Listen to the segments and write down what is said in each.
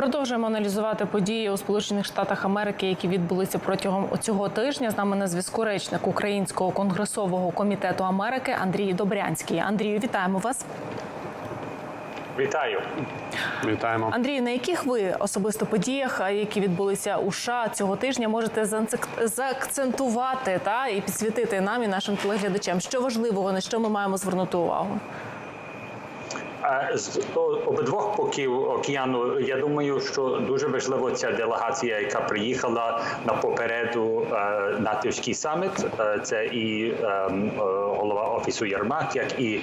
Продовжуємо аналізувати події у Сполучених Штатах Америки, які відбулися протягом цього тижня. З нами на зв'язку речник Українського конгресового комітету Америки Андрій Добрянський. Андрію, вітаємо вас. Вітаю. Вітаємо. Андрій, на яких ви особисто подіях, які відбулися у США цього тижня, можете заакцентувати та і підсвітити нам і нашим телеглядачам, що важливого на що ми маємо звернути увагу? Е, З обидвох боків океану я думаю, що дуже важливо ця делегація, яка приїхала на попереду е, натовський саміт. Е, Це і ем, е, голова офісу Єрмак, як і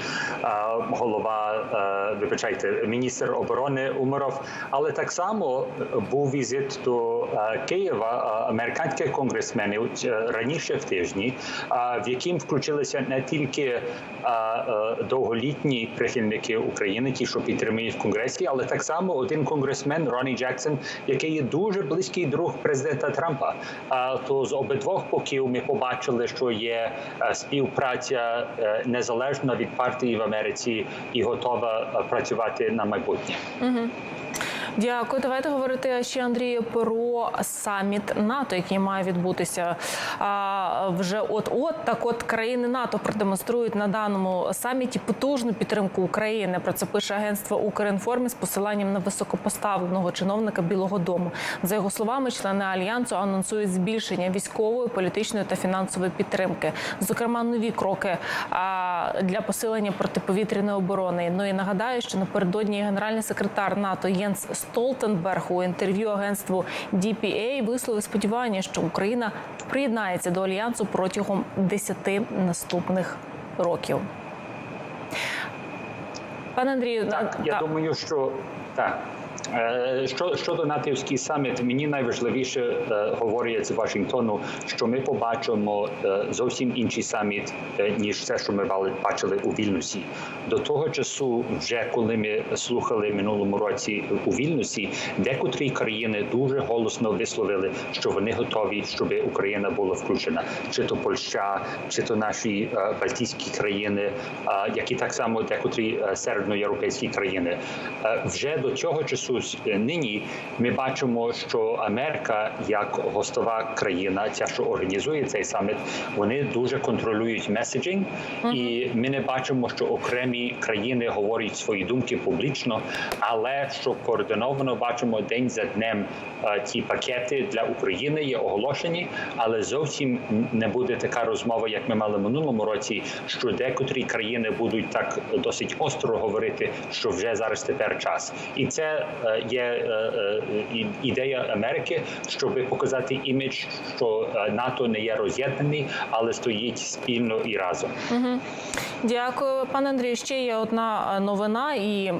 е, голова, е, вибачайте, міністр оборони Умаров. Але так само був візит до е, Києва е, американських конгресменів е, раніше в тижні, е, в яким включилися не тільки е, е, довголітні прихильники України, ті, що підтримують в конгресі, але так само один конгресмен Ронні Джексон, який є дуже близький друг президента Трампа. А то з обидвох боків ми побачили, що є е, співпраця е, незалежна від партії в Америці і готова е, працювати на майбутнє. Дякую. Давайте говорити ще Андрію про саміт НАТО, який має відбутися а, вже от-от. Так, от країни НАТО продемонструють на даному саміті потужну підтримку України. Про це пише агентство Укрінформі з посиланням на високопоставленого чиновника Білого Дому. За його словами, члени альянсу анонсують збільшення військової, політичної та фінансової підтримки, зокрема нові кроки а, для посилення протиповітряної оборони. Ну і нагадаю, що напередодні генеральний секретар НАТО Єнс Столтенберг у інтерв'ю агентству DPA висловив сподівання, що Україна приєднається до альянсу протягом 10 наступних років. Пане Андрію, Так, я думаю, що так. Е, Що щодо натівський саміт, мені найважливіше е, говорять з Вашингтону, що ми побачимо е, зовсім інший саміт ніж те, що ми бачили у Вільнюсі. До того часу, вже коли ми слухали минулому році у Вільнюсі, декотрі країни дуже голосно висловили, що вони готові, щоб Україна була включена, чи то Польща, чи то наші Балтійські країни, які так само декотрі середноєвропейські країни. Вже до цього часу с- е, нині ми бачимо, що Америка як гостова країна, ця що організує цей саміт, вони дуже контролюють меседжинг, і ми не бачимо, що окремі країни говорять свої думки публічно, але що координовано бачимо день за днем е, ті пакети для України є оголошені, але зовсім не буде така розмова, як ми мали минулому році, що декотрі країни будуть так досить остро говорити, що вже зараз тепер час, і це є е, е, ідея Америки, щоб показати імідж, що е, НАТО не є роз'єднаний, але стоїть спільно і разом. Дякую, пане Андрію. Ще є одна е, новина і.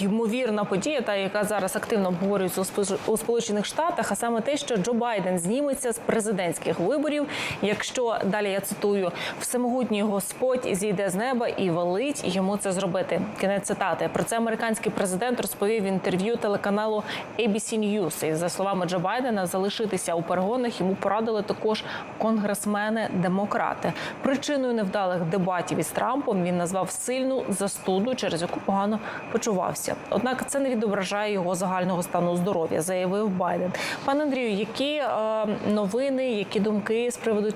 Ймовірна подія, та яка зараз активно обговорюється у Спо- у Сполучених Штатах, а саме те, що Джо Байден зніметься з президентських виборів. Якщо далі я цитую, всемогутній Господь зійде з неба і велить йому це зробити. Кінець цитати. Про це американський президент розповів в інтерв'ю телеканалу ABC News. І за словами Джо Байдена, залишитися у перегонах йому порадили також конгресмени-демократи. Причиною невдалих дебатів із Трампом він назвав сильну застуду, через яку погано почувався. Однак це не відображає його загального стану здоров'я, заявив Байден. Пане Андрію, які е, новини, які думки з приводу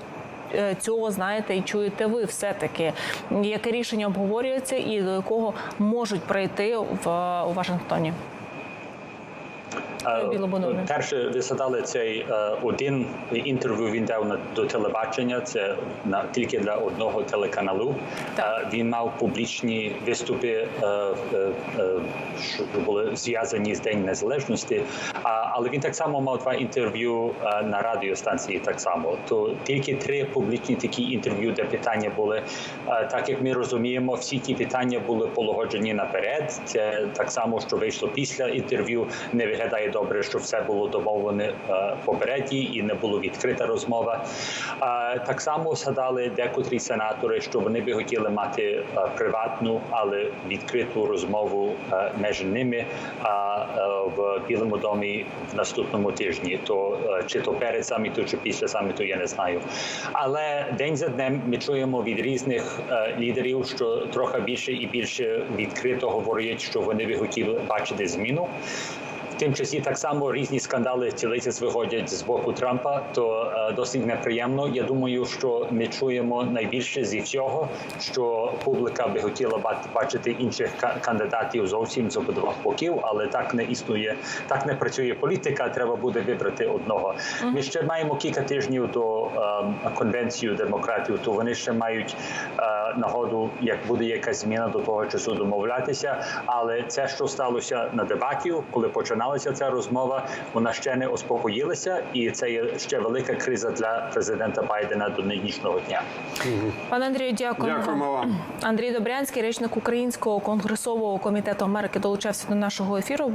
е, цього знаєте і чуєте ви все таки, яке рішення обговорюється і до якого можуть прийти в е, у Вашингтоні? Е, Перше, ви задали цей е, один інтерв'ю. Він дав на до телебачення. Це на тільки для одного телеканалу. Так. Е, він мав публічні виступи, е, е, е, що були зв'язані з День Незалежності. Але він так само мав два інтерв'ю е, на радіостанції. Так само, то тільки три публічні такі інтерв'ю, де питання були. Е, так як ми розуміємо, всі ті питання були полагоджені наперед. Це так само, що вийшло після інтерв'ю. Не виглядає добре, що все було домовлене попередній і не було відкрита розмова. Е, Так само згадали декотрі сенатори, що вони би хотіли мати е, приватну, але відкриту розмову е, між ними в Білому домі в наступному тижні. То чи то перед саміту, чи після саміту, я не знаю. Але день за днем ми чуємо від різних лідерів, що трохи більше і більше відкрито говорять, що вони би хотіли бачити зміну. Тим часі так само різні скандали тілиці виходять з боку Трампа, то е, досить неприємно. Я думаю, що ми чуємо найбільше зі всього, що публіка би хотіла ба- бачити інших ка- кандидатів зовсім з обидвох боків, але так не існує, так не працює політика. Треба буде вибрати одного. Ми ще маємо кілька тижнів до е, конвенції демократів, то вони ще мають е, нагоду, як буде якась зміна до того часу домовлятися. Але це, що сталося на дебатів, коли починалася ця розмова, вона ще не успокоїлася, і це є ще велика криза для президента Байдена до нинішнього дня. Пане Андрію, дякуємо. Дякуємо вам. Андрій Добрянський, речник Українського конгресового комітету Америки, долучався до нашого ефіру.